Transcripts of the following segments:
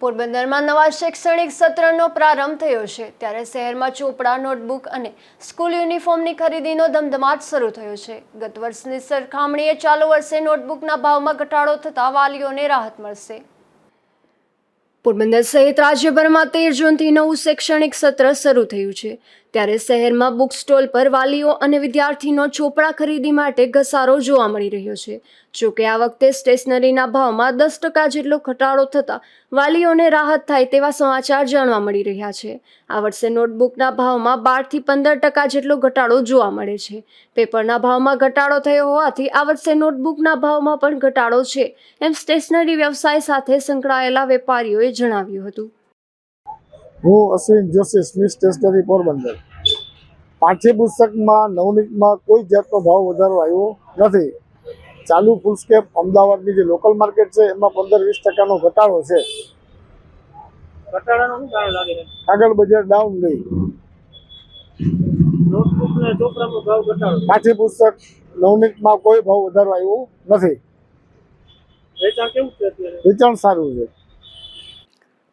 પોરબંદરમાં નવા શૈક્ષણિક સત્રનો પ્રારંભ થયો છે. ત્યારે શહેરમાં ચોપડા, નોટબુક અને સ્કૂલ યુનિફોર્મની ખરીદીનો ધમધમાટ શરૂ થયો છે. ગત વર્ષની સરખામણીએ ચાલુ વર્ષે નોટબુકના ભાવમાં ઘટાડો થતાં વાલીઓને રાહત મળશે. પોરબંદર સહિત રાજ્યભરમાં તેર જૂનથી નવું શૈક્ષણિક સત્ર શરૂ થયું છે. ત્યારે શહેરમાં બુક સ્ટોલ પર વાલીઓ અને વિદ્યાર્થીનો ચોપડા ખરીદી માટે ઘસારો જોવા મળી રહ્યો છે. જોકે આ વખતે સ્ટેશનરીના ભાવમાં દસ ટકા જેટલો ઘટાડો થતાં વાલીઓને રાહત થાય તેવા સમાચાર જાણવા મળી રહ્યા છે. આ વર્ષે નોટબુકના ભાવમાં બારથી પંદર ટકા જેટલો ઘટાડો જોવા મળે છે. પેપરના ભાવમાં ઘટાડો થયો હોવાથી આ વર્ષે નોટબુકના ભાવમાં પણ ઘટાડો છે, એમ સ્ટેશનરી વ્યવસાય સાથે સંકળાયેલા વેપારીઓએ જણાવ્યું હતું. હું અશ્વિન જોશી સ્મિથ સ્ટેશનરી પોરબંદર. પાઠ્યપુસ્તકમાં નવનીતમાં કોઈ જાતનો ભાવ વધારો આવ્યો નથી. ચાલુ ફૂલસ્કેપ અમદાવાદની જે લોકલ માર્કેટ છે એમાં પંદર વીસ ટકાનો ઘટાડો છે. ઘટાડાનું શું કારણ લાગે છે? કાગળ બજાર ડાઉન ગઈ પાઠ્યપુસ્તક નવનીતમાં કોઈ ભાવ વધારો આવ્યો નથી. વેચાણ કેવું છે અત્યારે? વેચાણ સારું છે.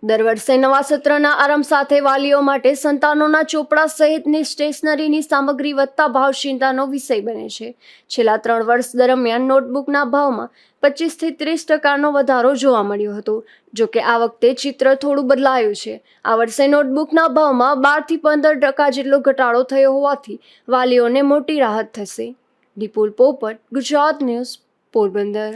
દર વર્ષે નવા સત્રના આરંભ સાથે વાલીઓ માટે સંતાનોના ચોપડા સહિતની સ્ટેશનરીની સામગ્રી વધતા ભાવ ચિંતાનો વિષય બને છે. છેલ્લા ત્રણ વર્ષ દરમિયાન નોટબુકના ભાવમાં પચીસથી ત્રીસ ટકાનો વધારો જોવા મળ્યો હતો. જો કે આ વખતે ચિત્ર થોડું બદલાયું છે. આ વર્ષે નોટબુકના ભાવમાં બારથી પંદર ટકા જેટલો ઘટાડો થયો હોવાથી વાલીઓને મોટી રાહત થશે. વિપુલ પોપટ, ગુજરાત ન્યૂઝ પોરબંદર.